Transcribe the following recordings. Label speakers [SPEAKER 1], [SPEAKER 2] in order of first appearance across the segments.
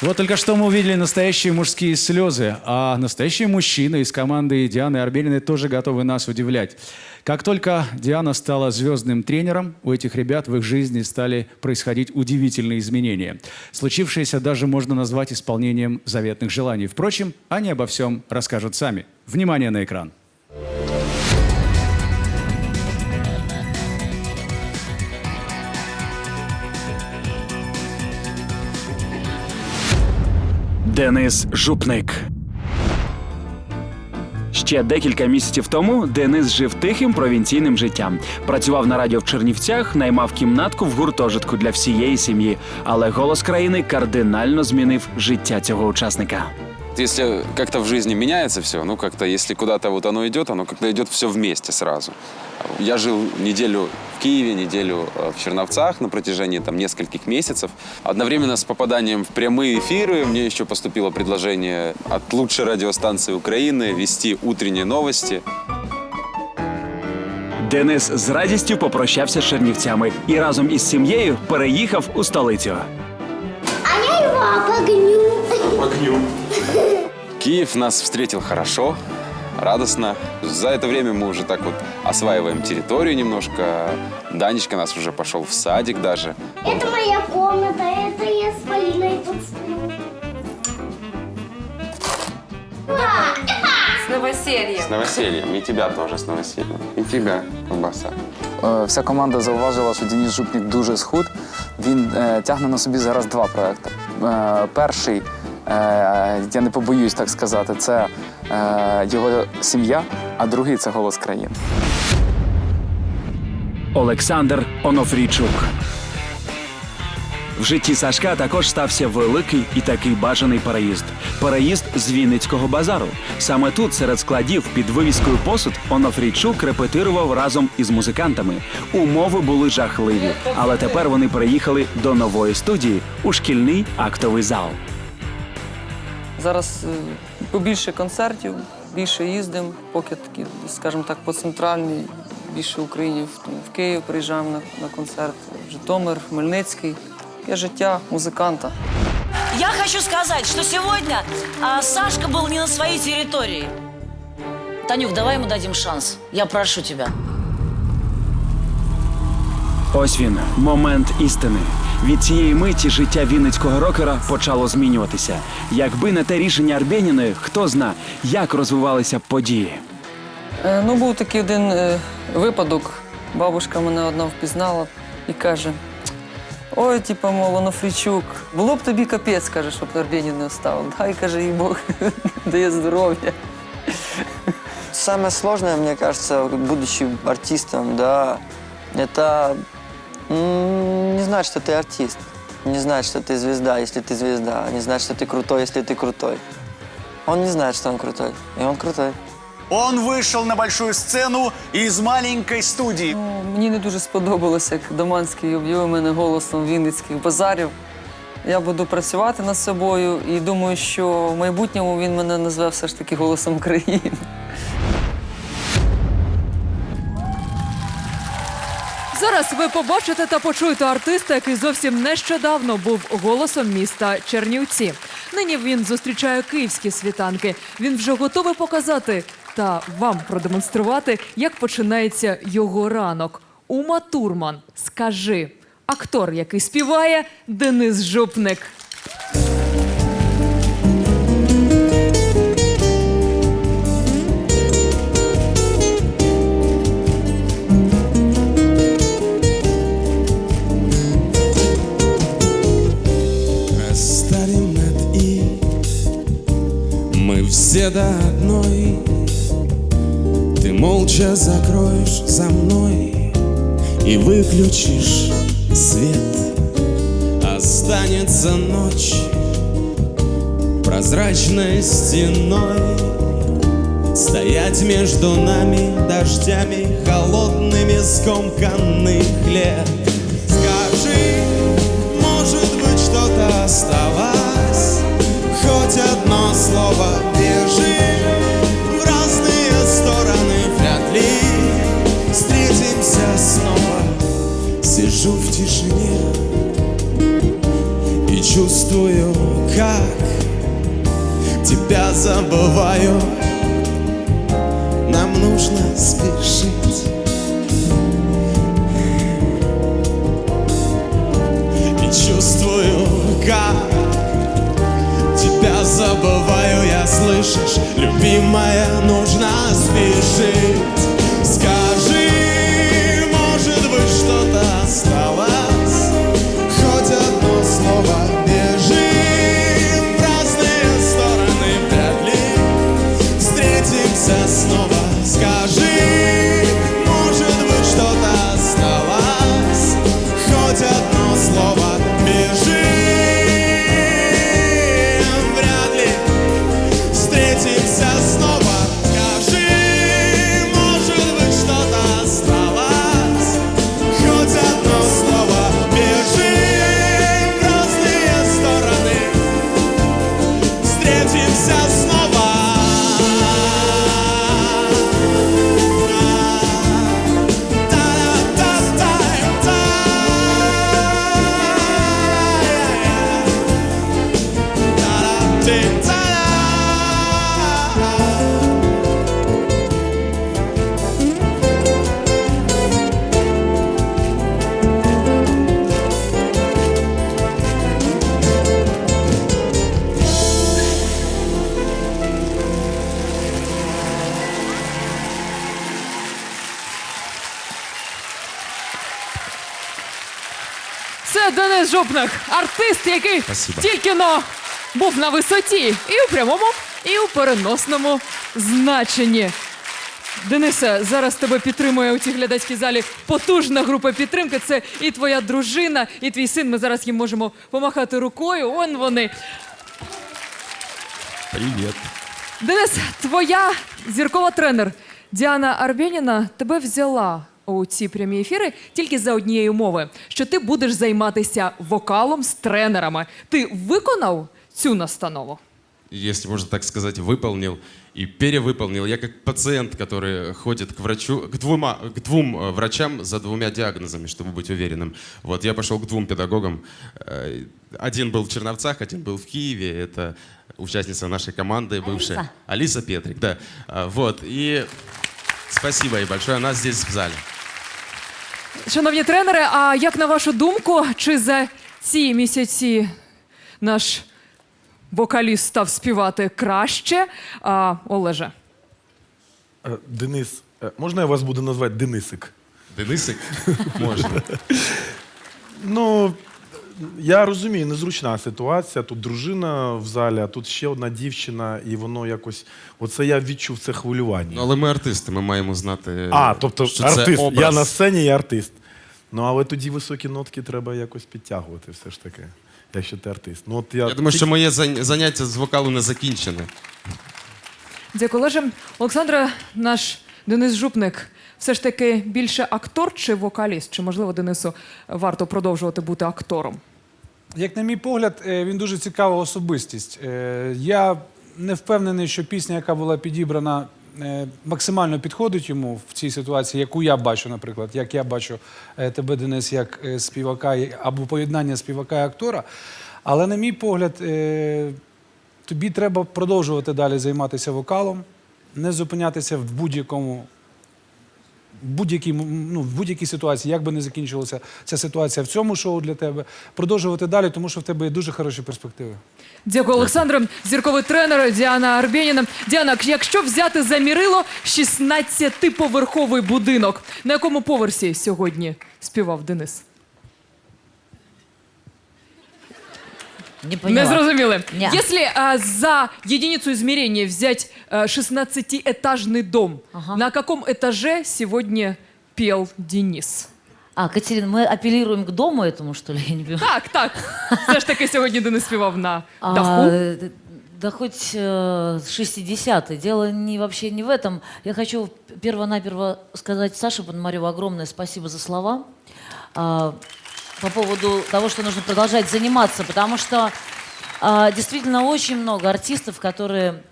[SPEAKER 1] Вот только что мы увидели настоящие мужские слезы, а настоящие мужчины из команды Дианы Арбениной тоже готовы нас удивлять. Как только Диана стала звездным тренером, у этих ребят в их жизни стали происходить удивительные изменения. Случившееся даже можно назвать исполнением заветных желаний. Впрочем, они обо всем расскажут сами. Внимание на экран.
[SPEAKER 2] Денис Жупник. Ще декілька місяців тому Денис жив тихим провінційним життям. Працював на радіо в Чернівцях, наймав кімнатку в гуртожитку для всієї сім'ї. Але голос країни кардинально змінив життя цього учасника
[SPEAKER 3] Если как-то в жизни меняется все, ну как-то если куда-то вот оно идет, оно как-то идет все вместе сразу. Я жил неделю в Киеве, неделю э, в Черновцах на протяжении там нескольких месяцев. Одновременно с попаданием в прямые эфиры мне еще поступило предложение от лучшей радиостанции Украины вести утренние новости.
[SPEAKER 2] Денис з радістю попрощався з чернівцями і разом із сім'єю переїхав у столицю.
[SPEAKER 4] А я его обогню.
[SPEAKER 3] Киев нас встретил хорошо, радостно. За это время мы уже так вот осваиваем территорию немножко. Данечка нас уже пошел в садик даже.
[SPEAKER 4] Это моя комната, это я с Полиной тут сплю.
[SPEAKER 5] С новосельем.
[SPEAKER 3] С новосельем. И тебя тоже с новосельем. И тебя, колбаса.
[SPEAKER 6] Е, Вся команда зауважила, що Денис Жупник дуже схуд. Він е, тягне на собі зараз два проекти. Е, перший, я не побоюсь так сказати, це е, його сім'я, а другий це голос країни.
[SPEAKER 2] Олександр Онофрійчук. В житті Сашка також стався великий і такий бажаний переїзд. Переїзд з Вінницького базару. Саме тут, серед складів під вивіскою посуд, Онофрійчук репетирував разом із музикантами. Умови були жахливі, але тепер вони переїхали до нової студії у шкільний актовий зал.
[SPEAKER 7] Зараз е, побільше концертів, більше їздимо, поки такі, скажімо так, по центральній, більше Україні, в, в Київ приїжджаємо на, на концерт, в Житомир, Хмельницький. Є життя музиканта.
[SPEAKER 8] Я хочу сказать, что сегодня а, Сашка был не на своей территории. Танюк, давай ему дадим шанс. Я прошу тебя.
[SPEAKER 2] Ось він, момент істини. Від цієї миті життя вінницького рокера почало змінюватися. Якби не те рішення Арбєніної, хто зна, як розвивалися б події.
[SPEAKER 7] Е, ну, був такий один е, випадок. Бабушка мене одна впізнала і каже: Ой, типа, мол, Онофрійчук, було б тобі капець, каже, щоб Арбєнін не оставив. Дай, каже, їй Бог дає здоров'я.
[SPEAKER 9] Самое сложное, мне кажется, будучи артистом, да, это м, не знать, что ты артист. Не знать, что ты звезда, если ты звезда. Не знать, что ты крутой, если ты крутой. Он не знает, что он крутой. И он крутой.
[SPEAKER 10] Он вышел на большую сцену из маленькой студии.
[SPEAKER 7] Ну, мені не дуже сподобалося, як Доманський об'явив мене голосом вінницьких базарів. Я буду працювати над собою і думаю, що в майбутньому він мене назве все ж таки голосом країни.
[SPEAKER 5] Зараз ви побачите та почуєте артиста, який зовсім нещодавно був голосом міста Чернівці. Нині він зустрічає київські світанки. Він вже готовий показати та вам продемонструвати, як починається його ранок. Ума Турман, скажи, актор, який співає Денис Жупник.
[SPEAKER 11] Все до одной. Ты молча закроешь за мной И выключишь свет. Останется ночь Прозрачной стеной. Стоять между нами дождями Холодными скомканных лет. Скажи, может быть что-то осталось Хоть одно слово вряд ли Встретимся снова. Сижу в тишине И чувствую, как тебя забываю. Нам нужно спешить. И чувствую, как тебя забываю. Я слышишь, любимая,
[SPEAKER 5] Inside. Денис Жупник, артист, який тільки но був на висоті і у прямому, і у переносному значенні. Денисе, зараз тебе підтримує у цій глядацькій залі потужна група підтримки. Це і твоя дружина, і твій син. Ми зараз їм можемо помахати рукою. Он вони.
[SPEAKER 1] Привет.
[SPEAKER 5] Денис, твоя зіркова тренер Діана Арбєніна тебе взяла у ці прямі ефіри тільки за однієї умови, що ти будеш займатися вокалом з тренерами. Ти виконав цю настанову?
[SPEAKER 12] если можно так сказать, выполнил и перевыполнил. Я как пациент, который ходит к врачу, к, двума, к двум э, врачам за двумя диагнозами, чтобы быть уверенным. Вот я пошел к двум педагогам. Э, Один был в Черновцах, один был в Киеве. Это участница нашей команды, бывшая
[SPEAKER 8] Алиса.
[SPEAKER 12] Алиса Петрик, да. А, Вот и спасибо ей большое. Она здесь в зале.
[SPEAKER 5] Шановні тренери, а як на вашу думку, чи за ці місяці наш вокаліст став співати краще? А, Олеже?
[SPEAKER 13] Е, Денис, е, можна я вас буду назвати Денисик?
[SPEAKER 12] Денисик? Можна.
[SPEAKER 13] Ну, я розумію, незручна ситуація. Тут дружина в залі, а тут ще одна дівчина, і воно якось. Оце я відчув це хвилювання.
[SPEAKER 12] Ну, але ми артисти, ми маємо знати.
[SPEAKER 13] а, тобто
[SPEAKER 12] що це
[SPEAKER 13] артист.
[SPEAKER 12] образ.
[SPEAKER 13] Я на сцені і артист. Ну, але тоді високі нотки треба якось підтягувати, все ж таки, якщо ти артист. Ну, от я,
[SPEAKER 12] Я думаю, що моє зан- заняття з вокалу не закінчене.
[SPEAKER 5] Дякую, Олеже. Олександре, наш Денис Жупник все ж таки більше актор чи вокаліст? Чи можливо Денису варто продовжувати бути актором?
[SPEAKER 14] Як на мій погляд, е, він дуже цікава особистість. Е, Я не впевнений, що пісня, яка була підібрана, е, максимально підходить йому в цій ситуації, яку я бачу, наприклад, як я бачу тебе, Денис, як співака або поєднання співака і актора. Але, на мій погляд, тобі треба продовжувати далі займатися вокалом, не зупинятися в будь-якому будь-якій, ну, в будь-якій ситуації, як би не закінчилася ця ситуація в цьому шоу для тебе, продовжувати далі, тому що в тебе є дуже хороші перспективи.
[SPEAKER 5] Дякую, Олександре. Зірковий тренер Діана Арбєніна. Діана, якщо взяти за мірило 16-поверховий будинок, на якому поверсі сьогодні співав Денис?
[SPEAKER 8] Не
[SPEAKER 5] Не
[SPEAKER 8] поняла.
[SPEAKER 5] зрозуміли.
[SPEAKER 8] Не.
[SPEAKER 5] Если а, за единицу измерения взять а, 16-этажный дом,
[SPEAKER 8] Ага.
[SPEAKER 5] на каком этаже сегодня пел Денис?
[SPEAKER 8] А, Катерина, мы апеллируем к дому этому, что ли? Я не понимаю.
[SPEAKER 5] Так, так. Все ж таки сьогодні Денис співав на
[SPEAKER 8] А,
[SPEAKER 5] даху.
[SPEAKER 8] э, да хоть э, 60-й. Дело не, вообще не в этом. Я хочу перво-наперво сказать Саше Пономареву огромное спасибо за слова. А, по поводу того, что нужно продолжать заниматься, потому что а, действительно очень много артистов, которые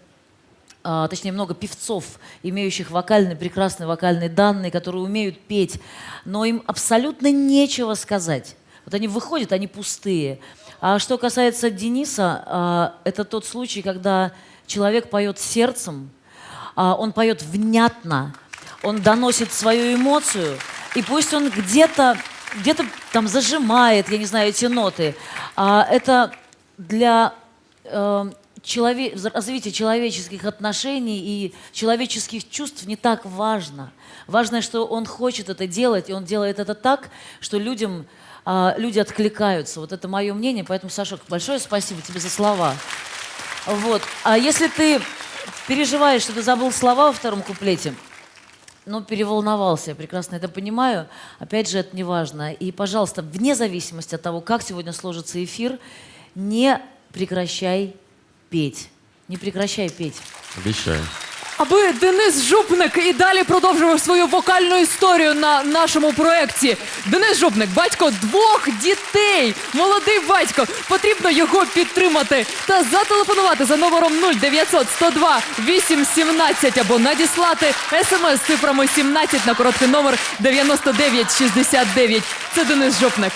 [SPEAKER 8] а, точнее, много певцов, имеющих вокальные, прекрасные вокальные данные, которые умеют петь, но им абсолютно нечего сказать. Вот они выходят, они пустые. А что касается Дениса, а, это тот случай, когда человек поет сердцем, а, он поет внятно, он доносит свою эмоцию, и пусть он где-то где-то там зажимает, я не знаю, эти ноты. А это для э, челове- развития человеческих отношений и человеческих чувств не так важно. Важно, что он хочет это делать, и он делает это так, что людям, а, люди откликаются. Вот это мое мнение, поэтому, Сашок, большое спасибо тебе за слова. Вот. А если ты переживаешь, что ты забыл слова во втором куплете, ну, переволновался, я прекрасно это понимаю. Опять же, это не важно. И, пожалуйста, вне зависимости от того, как сегодня сложится эфир, не прекращай петь. Не прекращай петь.
[SPEAKER 12] Обещаю.
[SPEAKER 5] Аби Денис Жупник і далі продовжував свою вокальну історію на нашому проєкті. Денис Жупник, батько двох дітей, молодий батько. Потрібно його підтримати та зателефонувати за номером 0900 102 817 або надіслати смс з цифрами 17 на короткий номер 9969. Це Денис Жупник.